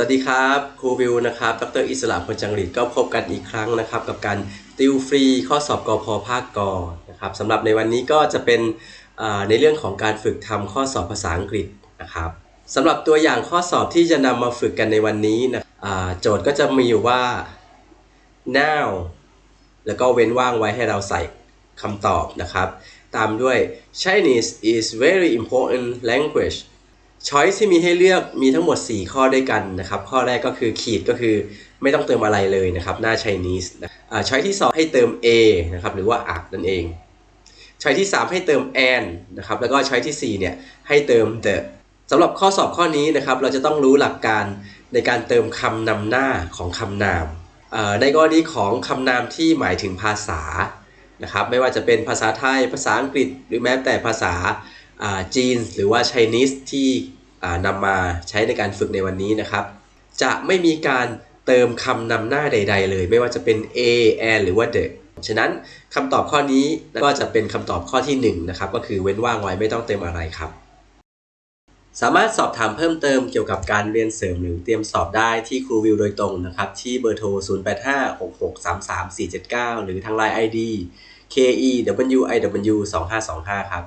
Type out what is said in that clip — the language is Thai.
สวัสดีครับครูวิวนะครับ ดรอิสระพลจังหริดก็พบกันอีกครั้งนะครับ กับการติวฟรีข้อสอบกอพภาคกนะครับสำหรับในวันนี้ก็จะเป็นในเรื่องของการฝึกทำข้อสอบภาษาอังกฤษนะครับสำหรับตัวอย่างข้อสอบที่จะนำมาฝึกกันในวันนี้นะโจทย์ก็จะมีอยู่ว่า now แล้วก็เว้นว่างไว้ให้เราใส่คำตอบนะครับ ตามด้วย Chinese is very important language Choice ที่มีให้เลือกมีทั้งหมด 4 ข้อด้วยกันนะครับ ข้อแรกก็คือขีดก็คือไม่ต้องเติมอะไรเลยนะครับ หน้า Chinese นะอ่า Choice ที่ 2 ให้เติม a นะครับหรือว่าอักนั่นเอง Choice ที่ 3 ให้เติม and นะครับแล้วก็ Choice ที่ 4 เนี่ยให้เติม the สำหรับข้อสอบข้อนี้นะครับ เราจะต้องรู้หลักการในการเติมคำนำหน้าของคำนามในกรณีของคำนามที่หมายถึงภาษา นะครับไม่ว่าจะเป็นภาษาไทย ภาษาอังกฤษ หรือแม้แต่ภาษาจีน หรือว่าไชนีสที่นำมาใช้ในการฝึกในวันนี้นะครับ จะไม่มีการเติมคำนำหน้าใด ๆ เลย ไม่ว่าจะเป็น a and หรือว่า the ฉะนั้นคำตอบข้อนี้ก็จะเป็นคำตอบข้อที่1นะครับก็คือเว้นว่างไว้ไม่ต้องเติมอะไรครับ สามารถสอบถามเพิ่มเติมเกี่ยวกับการเรียนเสริมหรือเตรียมสอบได้ที่ครูวิวโดยตรงนะครับ ที่เบอร์โทร 0856633479 หรือทางไลน์ ID KEWIW2525 ครับ